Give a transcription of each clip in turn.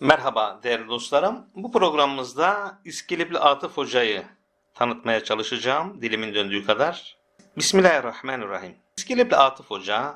Merhaba değerli dostlarım. Bu programımızda İskilipli Atıf Hoca'yı tanıtmaya çalışacağım dilimin döndüğü kadar. Bismillahirrahmanirrahim. İskilipli Atıf Hoca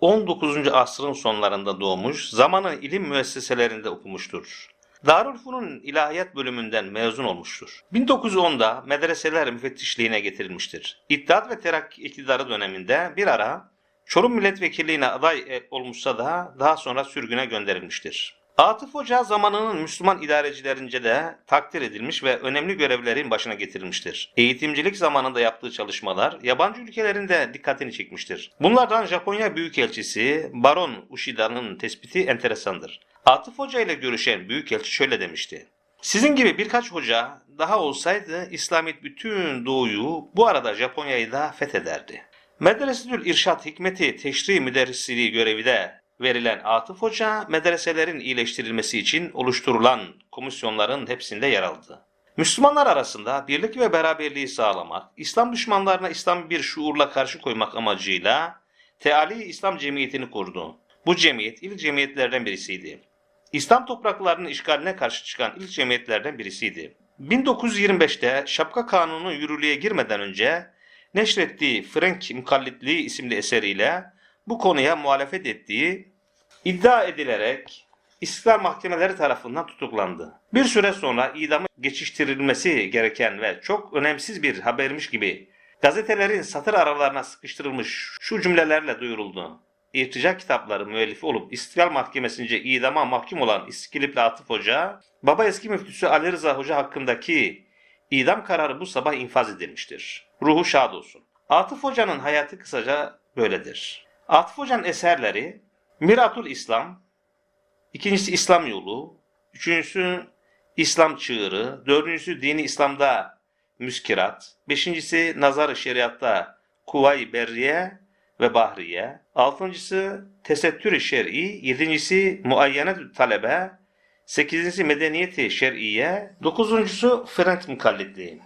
19. asrın sonlarında doğmuş, zamanı ilim müesseselerinde okumuştur. Darülfünun İlahiyat bölümünden mezun olmuştur. 1910'da medreseler müfettişliğine getirilmiştir. İttihat ve Terakki iktidarı döneminde bir ara Çorum milletvekilliğine aday e, olmuşsa da daha sonra sürgüne gönderilmiştir. Atıf Hoca zamanının Müslüman idarecilerince de takdir edilmiş ve önemli görevlerin başına getirilmiştir. Eğitimcilik zamanında yaptığı çalışmalar yabancı ülkelerin de dikkatini çekmiştir. Bunlardan Japonya Büyükelçisi Baron Ushida'nın tespiti enteresandır. Atıf Hoca ile görüşen Büyükelçi şöyle demişti. Sizin gibi birkaç hoca daha olsaydı İslamiyet bütün doğuyu bu arada Japonya'yı da fethederdi. Medresetül İrşad Hikmeti Teşri Müderrisliği görevi de verilen Atıf Hoca medreselerin iyileştirilmesi için oluşturulan komisyonların hepsinde yer aldı. Müslümanlar arasında birlik ve beraberliği sağlamak, İslam düşmanlarına İslam bir şuurla karşı koymak amacıyla Teali İslam Cemiyeti'ni kurdu. Bu cemiyet ilk cemiyetlerden birisiydi. İslam topraklarının işgaline karşı çıkan ilk cemiyetlerden birisiydi. 1925'te Şapka Kanunu yürürlüğe girmeden önce neşrettiği Frank Mukallitliği isimli eseriyle bu konuya muhalefet ettiği iddia edilerek İstiklal Mahkemeleri tarafından tutuklandı. Bir süre sonra idamı geçiştirilmesi gereken ve çok önemsiz bir habermiş gibi gazetelerin satır aralarına sıkıştırılmış şu cümlelerle duyuruldu. İrtica kitapları müellifi olup İstiklal Mahkemesi'nce idama mahkum olan İskilipli Atıf Hoca, baba eski müftüsü Ali Rıza Hoca hakkındaki idam kararı bu sabah infaz edilmiştir. Ruhu şad olsun. Atıf Hoca'nın hayatı kısaca böyledir. Atıf Hoca'nın eserleri Miratul İslam, ikincisi İslam Yolu, üçüncüsü İslam Çığırı, dördüncüsü Dini İslam'da Müskirat, beşincisi Nazar-ı Şeriat'ta Kuvay Berriye ve Bahriye, altıncısı Tesettür-i Şer'i, yedincisi Muayyenet Talebe, sekizincisi Medeniyeti Şer'iye, dokuzuncusu Frank Mukallitliği.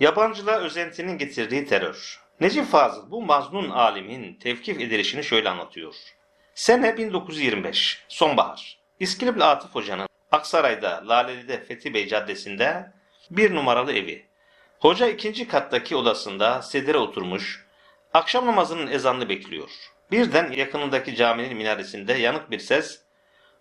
Yabancılığa özentinin getirdiği terör. Necip Fazıl bu maznun alimin tevkif edilişini şöyle anlatıyor. Sene 1925, sonbahar. İskilipli Atıf Hoca'nın Aksaray'da Laleli'de Fethi Bey Caddesi'nde bir numaralı evi. Hoca ikinci kattaki odasında sedire oturmuş, akşam namazının ezanını bekliyor. Birden yakınındaki caminin minaresinde yanık bir ses,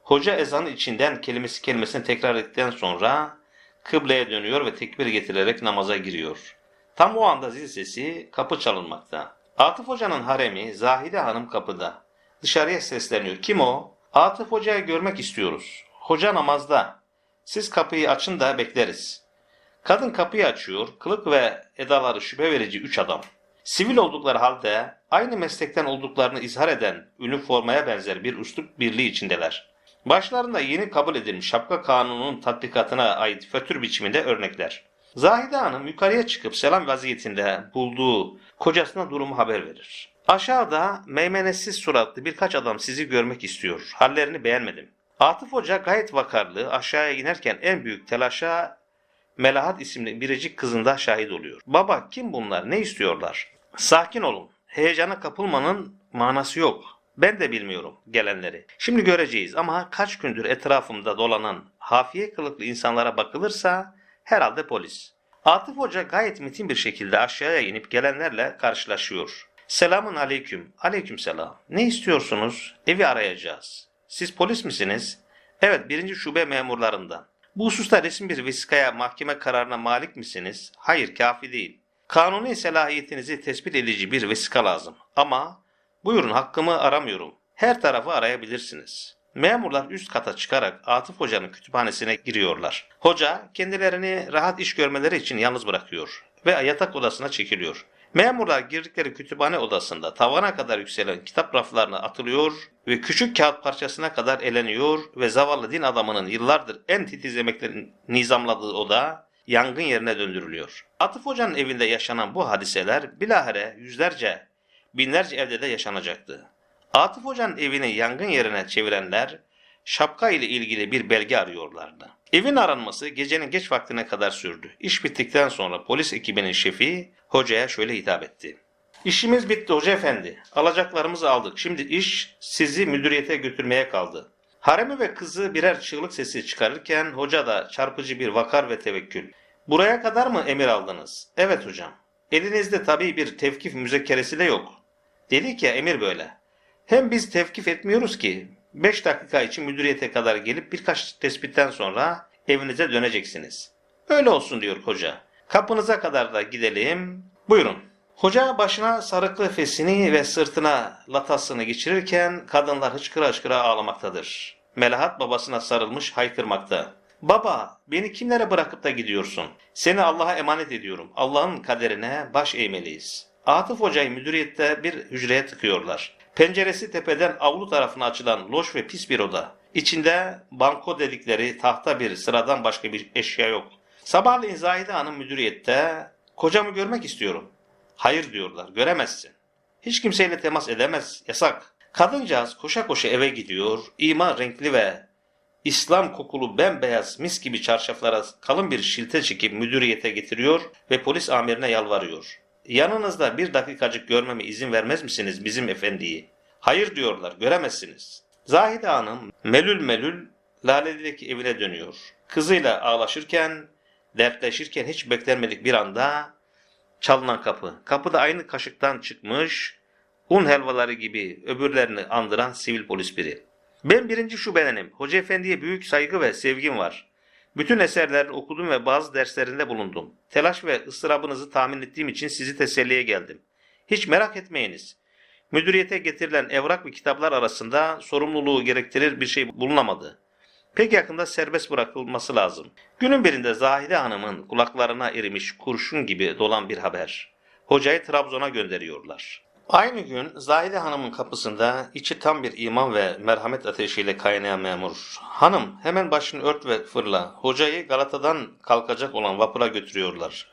hoca ezanı içinden kelimesi kelimesini tekrar ettikten sonra kıbleye dönüyor ve tekbir getirerek namaza giriyor. Tam o anda zil sesi kapı çalınmakta. Atıf Hoca'nın haremi Zahide Hanım kapıda. Dışarıya sesleniyor. Kim o? Atıf Hoca'yı görmek istiyoruz. Hoca namazda. Siz kapıyı açın da bekleriz. Kadın kapıyı açıyor. Kılık ve edaları şüphe verici üç adam. Sivil oldukları halde aynı meslekten olduklarını izhar eden üniformaya benzer bir üslup birliği içindeler. Başlarında yeni kabul edilmiş şapka kanununun tatbikatına ait fötür biçiminde örnekler. Zahide Hanım yukarıya çıkıp selam vaziyetinde bulduğu kocasına durumu haber verir. Aşağıda meymenetsiz suratlı birkaç adam sizi görmek istiyor. Hallerini beğenmedim. Atıf Hoca gayet vakarlı aşağıya inerken en büyük telaşa Melahat isimli biricik kızında şahit oluyor. Baba kim bunlar ne istiyorlar? Sakin olun. Heyecana kapılmanın manası yok. Ben de bilmiyorum gelenleri. Şimdi göreceğiz ama kaç gündür etrafımda dolanan hafiye kılıklı insanlara bakılırsa herhalde polis. Atıf Hoca gayet mitin bir şekilde aşağıya inip gelenlerle karşılaşıyor. Selamun aleyküm. Aleyküm selam. Ne istiyorsunuz? Evi arayacağız. Siz polis misiniz? Evet birinci şube memurlarından. Bu hususta resmi bir vesikaya mahkeme kararına malik misiniz? Hayır kafi değil. Kanuni selahiyetinizi tespit edici bir vesika lazım. Ama buyurun hakkımı aramıyorum. Her tarafı arayabilirsiniz. Memurlar üst kata çıkarak Atıf Hoca'nın kütüphanesine giriyorlar. Hoca kendilerini rahat iş görmeleri için yalnız bırakıyor ve yatak odasına çekiliyor. Memurlar girdikleri kütüphane odasında tavana kadar yükselen kitap raflarına atılıyor ve küçük kağıt parçasına kadar eleniyor ve zavallı din adamının yıllardır en titiz emeklerini nizamladığı oda yangın yerine döndürülüyor. Atıf Hoca'nın evinde yaşanan bu hadiseler bilahare yüzlerce, binlerce evde de yaşanacaktı. Atıf Hoca'nın evini yangın yerine çevirenler şapka ile ilgili bir belge arıyorlardı. Evin aranması gecenin geç vaktine kadar sürdü. İş bittikten sonra polis ekibinin şefi hocaya şöyle hitap etti. İşimiz bitti hoca efendi. Alacaklarımızı aldık. Şimdi iş sizi müdüriyete götürmeye kaldı. Haremi ve kızı birer çığlık sesi çıkarırken hoca da çarpıcı bir vakar ve tevekkül. Buraya kadar mı emir aldınız? Evet hocam. Elinizde tabii bir tevkif müzekkeresi de yok. Dedik ya emir böyle. Hem biz tevkif etmiyoruz ki 5 dakika için müdüriyete kadar gelip birkaç tespitten sonra evinize döneceksiniz. Öyle olsun diyor hoca. Kapınıza kadar da gidelim. Buyurun. Hoca başına sarıklı fesini ve sırtına latasını geçirirken kadınlar hıçkıra hıçkıra ağlamaktadır. Melahat babasına sarılmış haykırmakta. Baba beni kimlere bırakıp da gidiyorsun? Seni Allah'a emanet ediyorum. Allah'ın kaderine baş eğmeliyiz. Atıf hocayı müdüriyette bir hücreye tıkıyorlar. Penceresi tepeden avlu tarafına açılan loş ve pis bir oda. İçinde banko dedikleri tahta bir sıradan başka bir eşya yok. Sabahleyin Zahide Hanım müdüriyette kocamı görmek istiyorum. Hayır diyorlar göremezsin. Hiç kimseyle temas edemez yasak. Kadıncağız koşa koşa eve gidiyor. İman renkli ve İslam kokulu bembeyaz mis gibi çarşaflara kalın bir şilte çekip müdüriyete getiriyor ve polis amirine yalvarıyor. Yanınızda bir dakikacık görmeme izin vermez misiniz bizim efendiyi? Hayır diyorlar göremezsiniz. Zahide Hanım melül melül Lale'deki evine dönüyor. Kızıyla ağlaşırken, dertleşirken hiç beklenmedik bir anda çalınan kapı. Kapıda aynı kaşıktan çıkmış, un helvaları gibi öbürlerini andıran sivil polis biri. Ben birinci şubedenim. Hoca efendiye büyük saygı ve sevgim var. Bütün eserlerini okudum ve bazı derslerinde bulundum. Telaş ve ıstırabınızı tahmin ettiğim için sizi teselliye geldim. Hiç merak etmeyiniz. Müdüriyete getirilen evrak ve kitaplar arasında sorumluluğu gerektirir bir şey bulunamadı. Pek yakında serbest bırakılması lazım. Günün birinde Zahide Hanım'ın kulaklarına erimiş kurşun gibi dolan bir haber. Hocayı Trabzon'a gönderiyorlar. Aynı gün Zahide Hanım'ın kapısında içi tam bir iman ve merhamet ateşiyle kaynayan memur. Hanım hemen başını ört ve fırla. Hocayı Galata'dan kalkacak olan vapura götürüyorlar.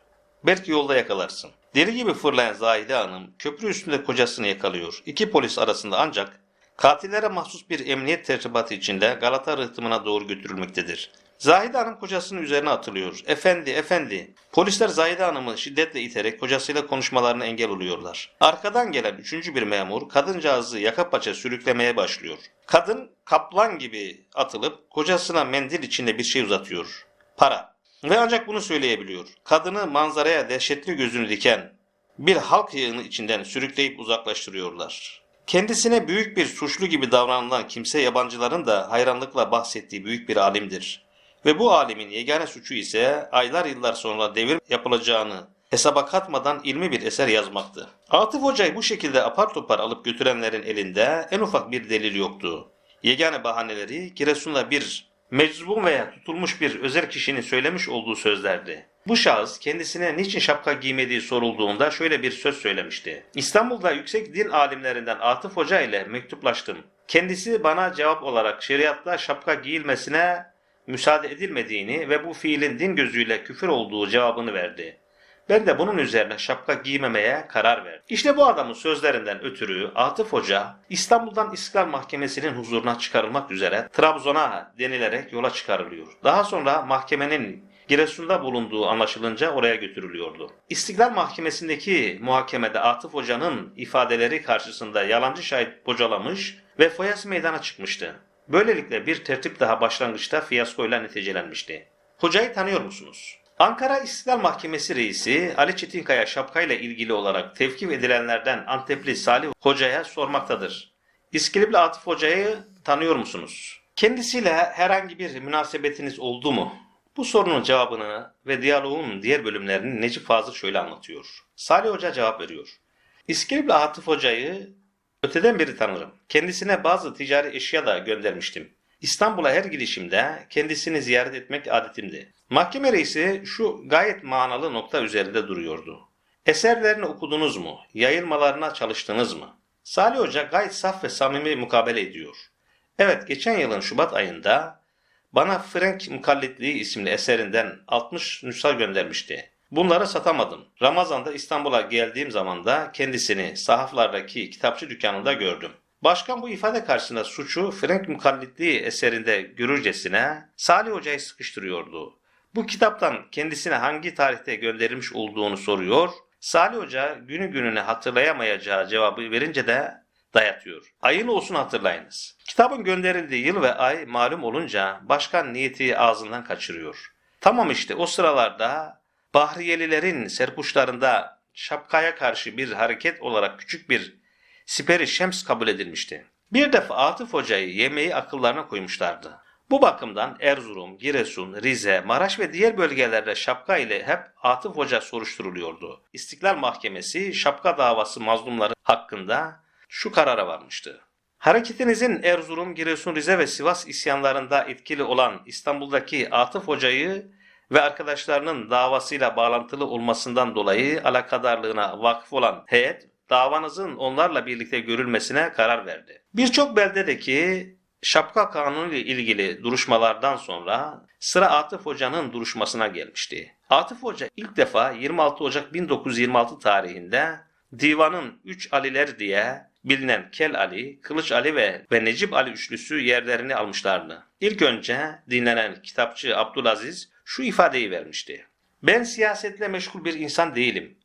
Belki yolda yakalarsın. Deli gibi fırlayan Zahide Hanım köprü üstünde kocasını yakalıyor. İki polis arasında ancak katillere mahsus bir emniyet tertibatı içinde Galata rıhtımına doğru götürülmektedir. Zahide Hanım kocasının üzerine atılıyor. Efendi, efendi. Polisler Zahide Hanım'ı şiddetle iterek kocasıyla konuşmalarına engel oluyorlar. Arkadan gelen üçüncü bir memur kadıncağızı yaka paça sürüklemeye başlıyor. Kadın kaplan gibi atılıp kocasına mendil içinde bir şey uzatıyor. Para. Ve ancak bunu söyleyebiliyor. Kadını manzaraya dehşetli gözünü diken bir halk yığını içinden sürükleyip uzaklaştırıyorlar. Kendisine büyük bir suçlu gibi davranılan kimse yabancıların da hayranlıkla bahsettiği büyük bir alimdir. Ve bu alimin yegane suçu ise aylar yıllar sonra devir yapılacağını hesaba katmadan ilmi bir eser yazmaktı. Atıf Hoca'yı bu şekilde apar topar alıp götürenlerin elinde en ufak bir delil yoktu. Yegane bahaneleri Giresun'da bir meczubun veya tutulmuş bir özel kişinin söylemiş olduğu sözlerdi. Bu şahıs kendisine niçin şapka giymediği sorulduğunda şöyle bir söz söylemişti. İstanbul'da yüksek din alimlerinden Atıf Hoca ile mektuplaştım. Kendisi bana cevap olarak şeriatta şapka giyilmesine müsaade edilmediğini ve bu fiilin din gözüyle küfür olduğu cevabını verdi. Ben de bunun üzerine şapka giymemeye karar verdim. İşte bu adamın sözlerinden ötürü Atıf Hoca İstanbul'dan İstiklal Mahkemesi'nin huzuruna çıkarılmak üzere Trabzon'a denilerek yola çıkarılıyor. Daha sonra mahkemenin Giresun'da bulunduğu anlaşılınca oraya götürülüyordu. İstiklal Mahkemesi'ndeki muhakemede Atıf Hoca'nın ifadeleri karşısında yalancı şahit bocalamış ve foyası meydana çıkmıştı. Böylelikle bir tertip daha başlangıçta fiyaskoyla neticelenmişti. Hocayı tanıyor musunuz? Ankara İstiklal Mahkemesi reisi Ali Çetinkaya şapkayla ilgili olarak tevkif edilenlerden Antepli Salih Hoca'ya sormaktadır. İskilipli Atıf Hoca'yı tanıyor musunuz? Kendisiyle herhangi bir münasebetiniz oldu mu? Bu sorunun cevabını ve diyaloğun diğer bölümlerini Necip Fazıl şöyle anlatıyor. Salih Hoca cevap veriyor. İskilipli Atıf Hoca'yı öteden beri tanırım. Kendisine bazı ticari eşya da göndermiştim. İstanbul'a her gidişimde kendisini ziyaret etmek adetimdi. Mahkeme reisi şu gayet manalı nokta üzerinde duruyordu. Eserlerini okudunuz mu? Yayılmalarına çalıştınız mı? Salih Hoca gayet saf ve samimi mukabele ediyor. Evet geçen yılın Şubat ayında bana Frank Mukallitliği isimli eserinden 60 nüsha göndermişti. Bunları satamadım. Ramazan'da İstanbul'a geldiğim zaman da kendisini sahaflardaki kitapçı dükkanında gördüm. Başkan bu ifade karşısında suçu Frank Mukallitliği eserinde görürcesine Salih Hoca'yı sıkıştırıyordu. Bu kitaptan kendisine hangi tarihte gönderilmiş olduğunu soruyor. Salih Hoca günü gününe hatırlayamayacağı cevabı verince de dayatıyor. Hayırlı olsun hatırlayınız. Kitabın gönderildiği yıl ve ay malum olunca başkan niyeti ağzından kaçırıyor. Tamam işte o sıralarda Bahriyelilerin serpuşlarında şapkaya karşı bir hareket olarak küçük bir siperi şems kabul edilmişti. Bir defa Atıf Hoca'yı yemeği akıllarına koymuşlardı. Bu bakımdan Erzurum, Giresun, Rize, Maraş ve diğer bölgelerde şapka ile hep Atıf Hoca soruşturuluyordu. İstiklal Mahkemesi şapka davası mazlumları hakkında şu karara varmıştı. Hareketinizin Erzurum, Giresun, Rize ve Sivas isyanlarında etkili olan İstanbul'daki Atıf Hoca'yı ve arkadaşlarının davasıyla bağlantılı olmasından dolayı alakadarlığına vakıf olan heyet davanızın onlarla birlikte görülmesine karar verdi. Birçok beldedeki şapka kanunu ile ilgili duruşmalardan sonra sıra Atıf Hoca'nın duruşmasına gelmişti. Atıf Hoca ilk defa 26 Ocak 1926 tarihinde divanın 3 Aliler diye bilinen Kel Ali, Kılıç Ali ve, ve Necip Ali üçlüsü yerlerini almışlardı. İlk önce dinlenen kitapçı Abdülaziz şu ifadeyi vermişti. Ben siyasetle meşgul bir insan değilim.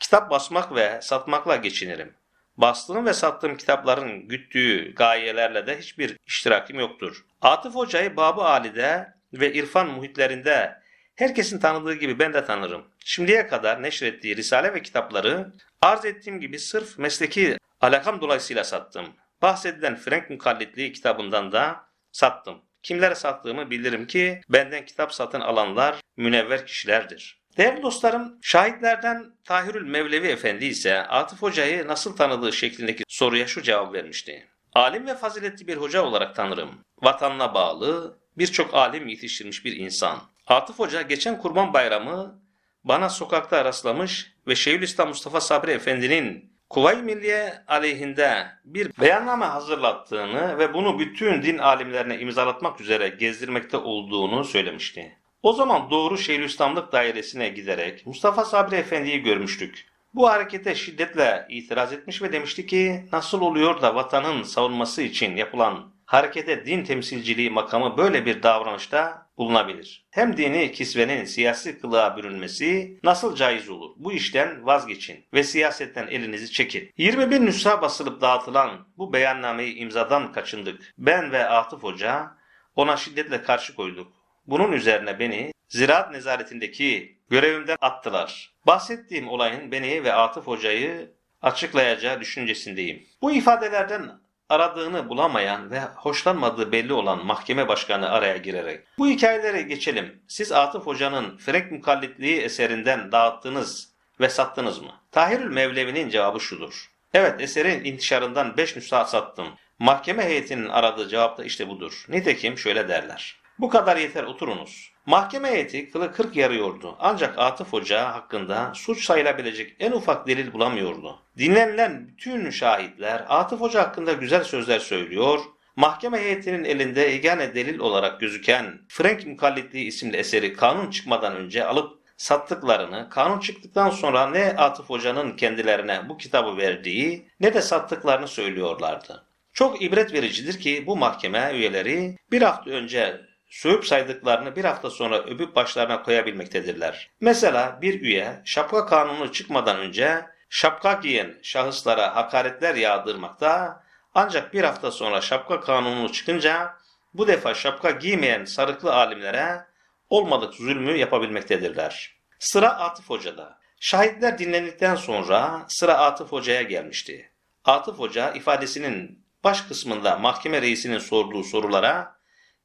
Kitap basmak ve satmakla geçinirim. Bastığım ve sattığım kitapların güttüğü gayelerle de hiçbir iştirakim yoktur. Atıf Hoca'yı Babı Ali'de ve irfan muhitlerinde herkesin tanıdığı gibi ben de tanırım. Şimdiye kadar neşrettiği risale ve kitapları arz ettiğim gibi sırf mesleki alakam dolayısıyla sattım. Bahsedilen Frank Mukallitliği kitabından da sattım. Kimlere sattığımı bilirim ki benden kitap satın alanlar münevver kişilerdir. Değerli dostlarım, şahitlerden Tahirül Mevlevi Efendi ise Atıf Hoca'yı nasıl tanıdığı şeklindeki soruya şu cevap vermişti. Alim ve faziletli bir hoca olarak tanırım. Vatanına bağlı, birçok alim yetiştirmiş bir insan. Atıf Hoca geçen Kurban Bayramı bana sokakta rastlamış ve Şeyhülislam Mustafa Sabri Efendi'nin Kuvayi Milliye aleyhinde bir beyanname hazırlattığını ve bunu bütün din alimlerine imzalatmak üzere gezdirmekte olduğunu söylemişti. O zaman doğru Şeyhülislamlık dairesine giderek Mustafa Sabri Efendi'yi görmüştük. Bu harekete şiddetle itiraz etmiş ve demişti ki nasıl oluyor da vatanın savunması için yapılan harekete din temsilciliği makamı böyle bir davranışta bulunabilir. Hem dini kisvenin siyasi kılığa bürünmesi nasıl caiz olur? Bu işten vazgeçin ve siyasetten elinizi çekin. 21 nüsha basılıp dağıtılan bu beyannameyi imzadan kaçındık. Ben ve Atıf Hoca ona şiddetle karşı koyduk. Bunun üzerine beni ziraat nezaretindeki görevimden attılar. Bahsettiğim olayın beni ve Atıf Hoca'yı açıklayacağı düşüncesindeyim. Bu ifadelerden aradığını bulamayan ve hoşlanmadığı belli olan mahkeme başkanı araya girerek bu hikayelere geçelim. Siz Atıf Hoca'nın Frank Mukallitliği eserinden dağıttınız ve sattınız mı? Tahirül Mevlevi'nin cevabı şudur. Evet eserin intişarından 5 nüsha sattım. Mahkeme heyetinin aradığı cevap da işte budur. Nitekim şöyle derler. Bu kadar yeter oturunuz. Mahkeme heyeti kılı kırk yarıyordu. Ancak Atıf Hoca hakkında suç sayılabilecek en ufak delil bulamıyordu. Dinlenilen bütün şahitler Atıf Hoca hakkında güzel sözler söylüyor. Mahkeme heyetinin elinde yegane delil olarak gözüken Frank Mukallitliği isimli eseri kanun çıkmadan önce alıp sattıklarını, kanun çıktıktan sonra ne Atıf Hoca'nın kendilerine bu kitabı verdiği ne de sattıklarını söylüyorlardı. Çok ibret vericidir ki bu mahkeme üyeleri bir hafta önce sövüp saydıklarını bir hafta sonra öbüp başlarına koyabilmektedirler. Mesela bir üye şapka kanunu çıkmadan önce şapka giyen şahıslara hakaretler yağdırmakta ancak bir hafta sonra şapka kanunu çıkınca bu defa şapka giymeyen sarıklı alimlere olmadık zulmü yapabilmektedirler. Sıra Atıf Hoca'da. Şahitler dinlendikten sonra sıra Atıf Hoca'ya gelmişti. Atıf Hoca ifadesinin baş kısmında mahkeme reisinin sorduğu sorulara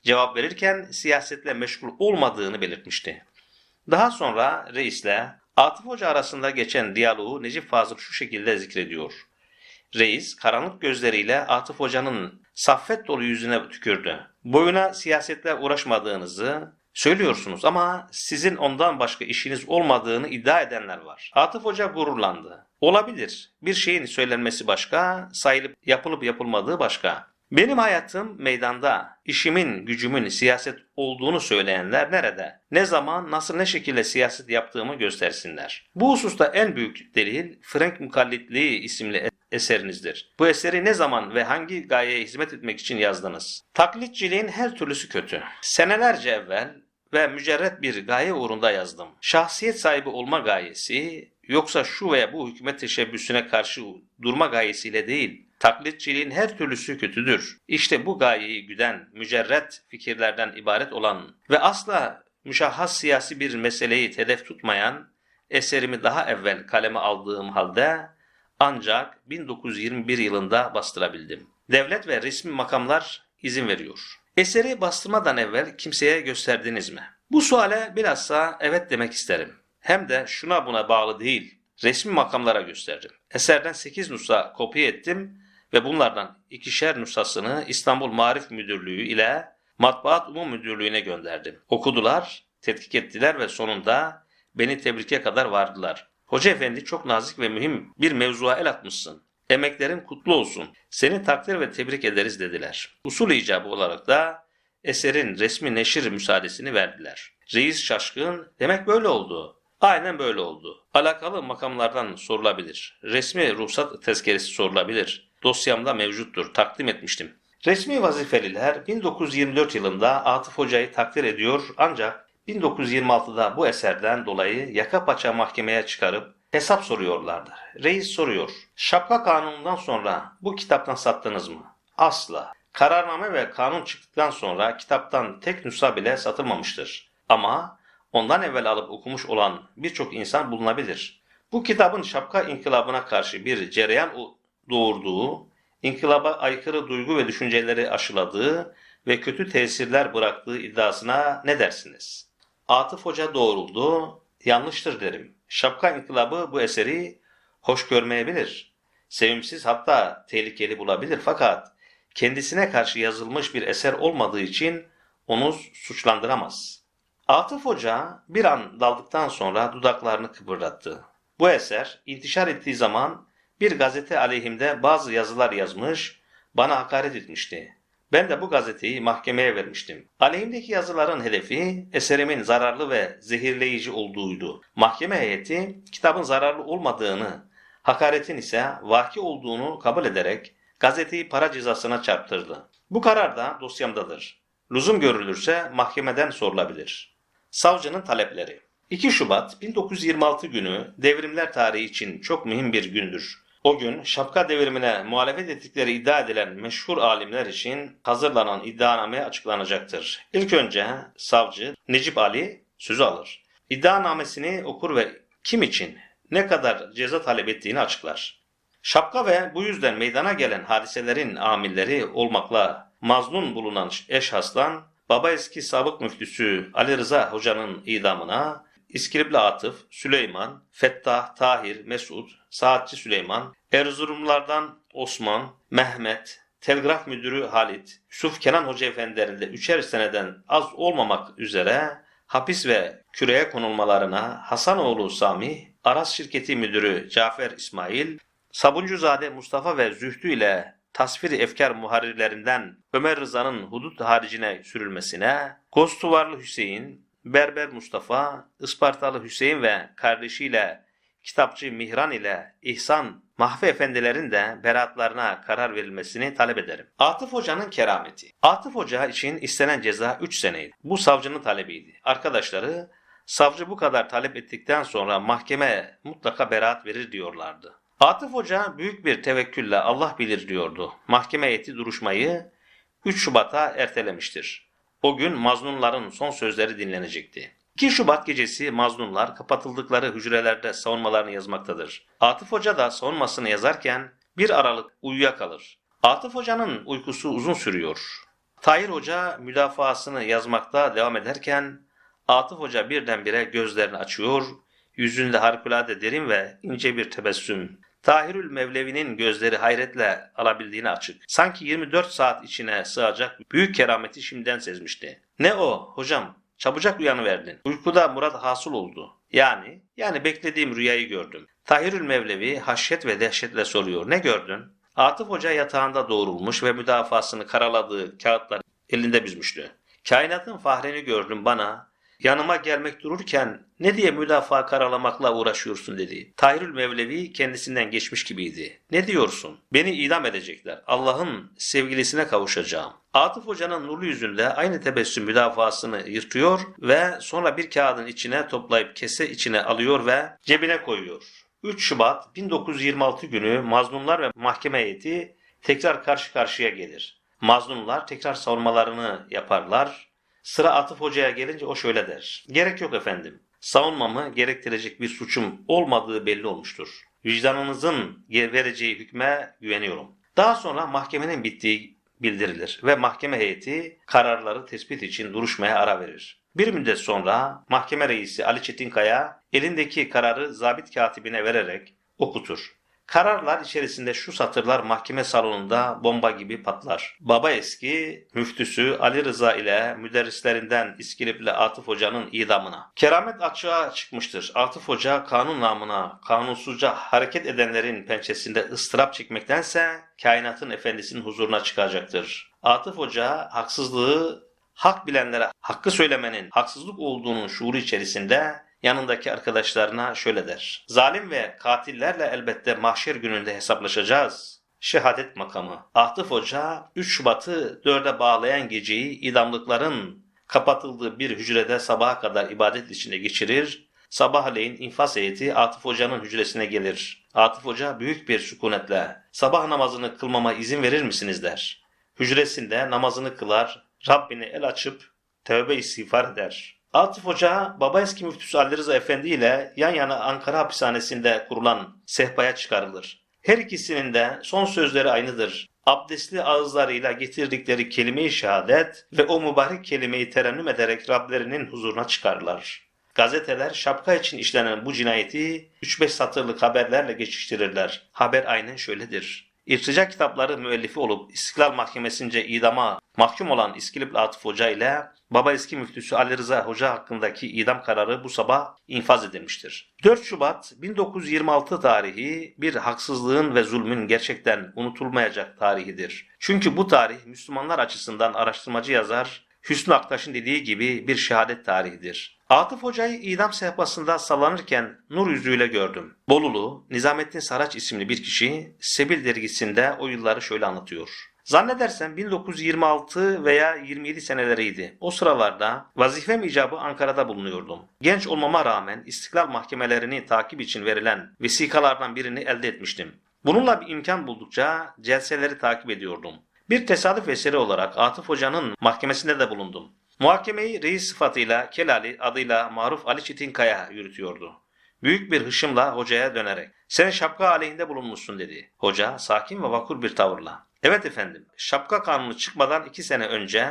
cevap verirken siyasetle meşgul olmadığını belirtmişti. Daha sonra reisle Atıf Hoca arasında geçen diyaloğu Necip Fazıl şu şekilde zikrediyor. Reis karanlık gözleriyle Atıf Hoca'nın saffet dolu yüzüne tükürdü. Boyuna siyasetle uğraşmadığınızı söylüyorsunuz ama sizin ondan başka işiniz olmadığını iddia edenler var. Atıf Hoca gururlandı. Olabilir. Bir şeyin söylenmesi başka, sayılıp yapılıp yapılmadığı başka. Benim hayatım meydanda, işimin, gücümün siyaset olduğunu söyleyenler nerede? Ne zaman, nasıl, ne şekilde siyaset yaptığımı göstersinler. Bu hususta en büyük delil Frank Mukallitliği isimli eserinizdir. Bu eseri ne zaman ve hangi gayeye hizmet etmek için yazdınız? Taklitçiliğin her türlüsü kötü. Senelerce evvel ve mücerret bir gaye uğrunda yazdım. Şahsiyet sahibi olma gayesi yoksa şu veya bu hükümet teşebbüsüne karşı durma gayesiyle değil, Taklitçiliğin her türlüsü kötüdür. İşte bu gayeyi güden, mücerret fikirlerden ibaret olan ve asla müşahhas siyasi bir meseleyi hedef tutmayan eserimi daha evvel kaleme aldığım halde ancak 1921 yılında bastırabildim. Devlet ve resmi makamlar izin veriyor. Eseri bastırmadan evvel kimseye gösterdiniz mi? Bu suale bilhassa evet demek isterim. Hem de şuna buna bağlı değil, resmi makamlara gösterdim. Eserden 8 nüsha kopya ettim ve bunlardan ikişer nüshasını İstanbul Marif Müdürlüğü ile Matbaat Umum Müdürlüğü'ne gönderdim. Okudular, tetkik ettiler ve sonunda beni tebrike kadar vardılar. Hoca efendi çok nazik ve mühim bir mevzuya el atmışsın. Emeklerin kutlu olsun. Seni takdir ve tebrik ederiz dediler. Usul icabı olarak da eserin resmi neşir müsaadesini verdiler. Reis şaşkın, demek böyle oldu. Aynen böyle oldu. Alakalı makamlardan sorulabilir. Resmi ruhsat tezkeresi sorulabilir. Dosyamda mevcuttur. Takdim etmiştim. Resmi vazifeliler 1924 yılında Atıf Hoca'yı takdir ediyor ancak 1926'da bu eserden dolayı yaka paça mahkemeye çıkarıp hesap soruyorlardı. Reis soruyor. Şapka kanunundan sonra bu kitaptan sattınız mı? Asla. Kararname ve kanun çıktıktan sonra kitaptan tek nüsha bile satılmamıştır. Ama ondan evvel alıp okumuş olan birçok insan bulunabilir. Bu kitabın şapka inkılabına karşı bir cereyan doğurduğu, inkılaba aykırı duygu ve düşünceleri aşıladığı ve kötü tesirler bıraktığı iddiasına ne dersiniz? Atıf Hoca doğruldu, yanlıştır derim. Şapka inkılabı bu eseri hoş görmeyebilir. Sevimsiz hatta tehlikeli bulabilir fakat kendisine karşı yazılmış bir eser olmadığı için onu suçlandıramaz. Atıf Hoca bir an daldıktan sonra dudaklarını kıpırdattı. Bu eser intişar ettiği zaman bir gazete aleyhimde bazı yazılar yazmış, bana hakaret etmişti. Ben de bu gazeteyi mahkemeye vermiştim. Aleyhimdeki yazıların hedefi eserimin zararlı ve zehirleyici olduğuydu. Mahkeme heyeti kitabın zararlı olmadığını, hakaretin ise vaki olduğunu kabul ederek gazeteyi para cezasına çarptırdı. Bu karar da dosyamdadır. Lüzum görülürse mahkemeden sorulabilir. Savcının talepleri 2 Şubat 1926 günü devrimler tarihi için çok mühim bir gündür. O gün şapka devrimine muhalefet ettikleri iddia edilen meşhur alimler için hazırlanan iddianame açıklanacaktır. İlk önce savcı Necip Ali sözü alır. İddianamesini okur ve kim için ne kadar ceza talep ettiğini açıklar. Şapka ve bu yüzden meydana gelen hadiselerin amilleri olmakla maznun bulunan eşhaslan baba eski sabık müftüsü Ali Rıza Hoca'nın idamına İskilipli Atıf, Süleyman, Fettah, Tahir, Mesud, Saatçi Süleyman, Erzurumlardan Osman, Mehmet, Telgraf Müdürü Halit, Yusuf Kenan Hoca Efendilerinde üçer seneden az olmamak üzere hapis ve küreye konulmalarına Hasanoğlu Sami, Aras Şirketi Müdürü Cafer İsmail, Sabuncuzade Mustafa ve Zühtü ile tasviri efkar muharrirlerinden Ömer Rıza'nın hudut haricine sürülmesine, Gostuvarlı Hüseyin, Berber Mustafa, Ispartalı Hüseyin ve kardeşiyle kitapçı Mihran ile İhsan Mahfi Efendilerin de beraatlarına karar verilmesini talep ederim. Atıf Hoca'nın kerameti. Atıf Hoca için istenen ceza 3 seneydi. Bu savcının talebiydi. Arkadaşları savcı bu kadar talep ettikten sonra mahkeme mutlaka beraat verir diyorlardı. Atıf Hoca büyük bir tevekkülle Allah bilir diyordu. Mahkeme heyeti duruşmayı 3 Şubat'a ertelemiştir. O gün mazlumların son sözleri dinlenecekti. 2 Şubat gecesi mazlumlar kapatıldıkları hücrelerde savunmalarını yazmaktadır. Atıf Hoca da savunmasını yazarken bir aralık uyuyakalır. Atıf Hoca'nın uykusu uzun sürüyor. Tahir Hoca müdafaasını yazmakta devam ederken Atıf Hoca birdenbire gözlerini açıyor, yüzünde harikulade derin ve ince bir tebessüm. Tahirül Mevlevi'nin gözleri hayretle alabildiğini açık. Sanki 24 saat içine sığacak büyük kerameti şimdiden sezmişti. Ne o hocam? Çabucak uyanıverdin. Uykuda Murat hasıl oldu. Yani, yani beklediğim rüyayı gördüm. Tahirül Mevlevi haşyet ve dehşetle soruyor. Ne gördün? Atıf Hoca yatağında doğrulmuş ve müdafasını karaladığı kağıtlar elinde büzmüştü. Kainatın fahreni gördüm bana, yanıma gelmek dururken ne diye müdafaa karalamakla uğraşıyorsun dedi. Tahirül Mevlevi kendisinden geçmiş gibiydi. Ne diyorsun? Beni idam edecekler. Allah'ın sevgilisine kavuşacağım. Atıf Hoca'nın nurlu yüzünde aynı tebessüm müdafasını yırtıyor ve sonra bir kağıdın içine toplayıp kese içine alıyor ve cebine koyuyor. 3 Şubat 1926 günü mazlumlar ve mahkeme heyeti tekrar karşı karşıya gelir. Mazlumlar tekrar savunmalarını yaparlar. Sıra Atıf Hoca'ya gelince o şöyle der. Gerek yok efendim. Savunmamı gerektirecek bir suçum olmadığı belli olmuştur. Vicdanınızın vereceği hükme güveniyorum. Daha sonra mahkemenin bittiği bildirilir ve mahkeme heyeti kararları tespit için duruşmaya ara verir. Bir müddet sonra mahkeme reisi Ali Çetinkaya elindeki kararı zabit katibine vererek okutur. Kararlar içerisinde şu satırlar mahkeme salonunda bomba gibi patlar. Baba eski müftüsü Ali Rıza ile müderrislerinden İskilipli Atıf Hoca'nın idamına. Keramet açığa çıkmıştır. Atıf Hoca kanun namına kanunsuzca hareket edenlerin pençesinde ıstırap çekmektense kainatın efendisinin huzuruna çıkacaktır. Atıf Hoca haksızlığı hak bilenlere hakkı söylemenin haksızlık olduğunun şuuru içerisinde yanındaki arkadaşlarına şöyle der. Zalim ve katillerle elbette mahşer gününde hesaplaşacağız. Şehadet makamı. Atıf Hoca 3 Şubat'ı 4'e bağlayan geceyi idamlıkların kapatıldığı bir hücrede sabaha kadar ibadet içinde geçirir. Sabahleyin infaz heyeti Atıf Hoca'nın hücresine gelir. Atıf Hoca büyük bir sükunetle sabah namazını kılmama izin verir misiniz der. Hücresinde namazını kılar, Rabbine el açıp tövbe istiğfar eder. Atıf Hoca, baba eski müftüsü Ali Rıza Efendi ile yan yana Ankara hapishanesinde kurulan sehpaya çıkarılır. Her ikisinin de son sözleri aynıdır. Abdestli ağızlarıyla getirdikleri kelime-i şehadet ve o mübarek kelimeyi terennüm ederek Rablerinin huzuruna çıkarlar. Gazeteler şapka için işlenen bu cinayeti 3-5 satırlık haberlerle geçiştirirler. Haber aynen şöyledir. İrtica kitapları müellifi olup İstiklal Mahkemesince idama mahkum olan İskilipli Atıf Hoca ile Baba eski müftüsü Ali Rıza Hoca hakkındaki idam kararı bu sabah infaz edilmiştir. 4 Şubat 1926 tarihi bir haksızlığın ve zulmün gerçekten unutulmayacak tarihidir. Çünkü bu tarih Müslümanlar açısından araştırmacı yazar Hüsnü Aktaş'ın dediği gibi bir şehadet tarihidir. Atıf Hoca'yı idam sehpasında sallanırken nur yüzüyle gördüm. Bolulu, Nizamettin Saraç isimli bir kişi Sebil dergisinde o yılları şöyle anlatıyor. Zannedersem 1926 veya 27 seneleriydi. O sıralarda vazifem icabı Ankara'da bulunuyordum. Genç olmama rağmen istiklal mahkemelerini takip için verilen vesikalardan birini elde etmiştim. Bununla bir imkan buldukça celseleri takip ediyordum. Bir tesadüf eseri olarak Atıf Hoca'nın mahkemesinde de bulundum. Muhakemeyi reis sıfatıyla Kelali adıyla Maruf Ali Çetinkaya yürütüyordu. Büyük bir hışımla hocaya dönerek sen şapka aleyhinde bulunmuşsun dedi. Hoca sakin ve vakur bir tavırla. Evet efendim şapka kanunu çıkmadan iki sene önce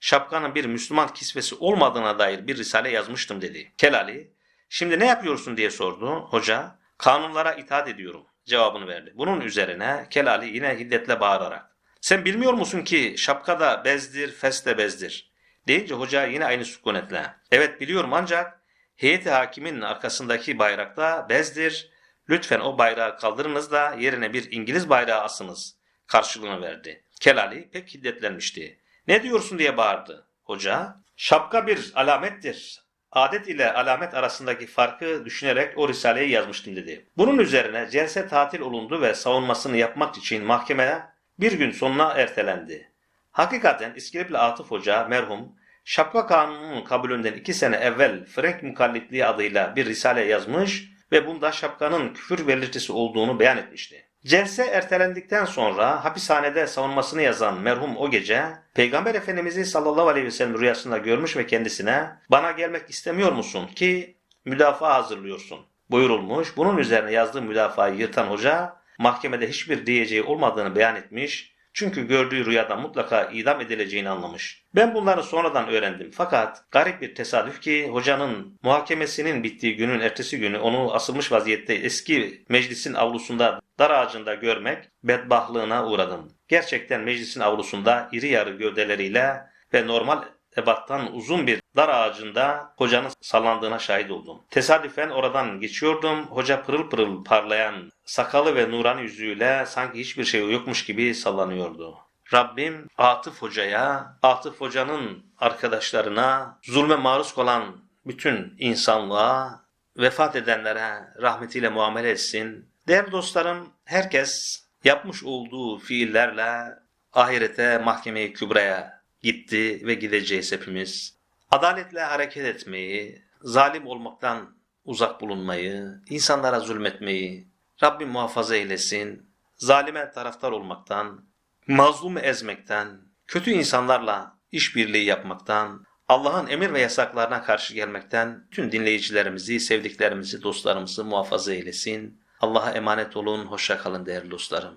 şapkanın bir Müslüman kisvesi olmadığına dair bir risale yazmıştım dedi. Kelali şimdi ne yapıyorsun diye sordu. Hoca kanunlara itaat ediyorum cevabını verdi. Bunun üzerine Kelali yine hiddetle bağırarak sen bilmiyor musun ki şapka da bezdir, fes de bezdir. Deyince hoca yine aynı sükunetle. Evet biliyorum ancak heyeti hakimin arkasındaki bayrakta bezdir. Lütfen o bayrağı kaldırınız da yerine bir İngiliz bayrağı asınız. Karşılığını verdi. Kelali pek hiddetlenmişti. Ne diyorsun diye bağırdı. Hoca, şapka bir alamettir. Adet ile alamet arasındaki farkı düşünerek o risaleyi yazmıştım dedi. Bunun üzerine celse tatil olundu ve savunmasını yapmak için mahkemeye bir gün sonuna ertelendi. Hakikaten İskilipli Atıf Hoca merhum Şapka Kanunu'nun kabulünden iki sene evvel Frank Mukallitliği adıyla bir risale yazmış ve bunda şapkanın küfür belirtisi olduğunu beyan etmişti. Celse ertelendikten sonra hapishanede savunmasını yazan merhum o gece Peygamber Efendimiz'i sallallahu aleyhi ve sellem rüyasında görmüş ve kendisine bana gelmek istemiyor musun ki müdafaa hazırlıyorsun buyurulmuş. Bunun üzerine yazdığı müdafayı yırtan hoca mahkemede hiçbir diyeceği olmadığını beyan etmiş. Çünkü gördüğü rüyada mutlaka idam edileceğini anlamış. Ben bunları sonradan öğrendim. Fakat garip bir tesadüf ki hocanın muhakemesinin bittiği günün ertesi günü onu asılmış vaziyette eski meclisin avlusunda dar ağacında görmek bedbahlığına uğradım. Gerçekten meclisin avlusunda iri yarı gövdeleriyle ve normal ebattan uzun bir dar ağacında hocanın sallandığına şahit oldum. Tesadüfen oradan geçiyordum. Hoca pırıl pırıl parlayan sakalı ve nurani yüzüyle sanki hiçbir şey yokmuş gibi sallanıyordu. Rabbim Atıf Hoca'ya, Atıf Hoca'nın arkadaşlarına, zulme maruz kalan bütün insanlığa, vefat edenlere rahmetiyle muamele etsin. Değerli dostlarım, herkes yapmış olduğu fiillerle ahirete, mahkemeye kübraya gitti ve gideceğiz hepimiz. Adaletle hareket etmeyi, zalim olmaktan uzak bulunmayı, insanlara zulmetmeyi Rabbim muhafaza eylesin. Zalime taraftar olmaktan, mazlumu ezmekten, kötü insanlarla işbirliği yapmaktan, Allah'ın emir ve yasaklarına karşı gelmekten tüm dinleyicilerimizi, sevdiklerimizi, dostlarımızı muhafaza eylesin. Allah'a emanet olun, hoşça kalın değerli dostlarım.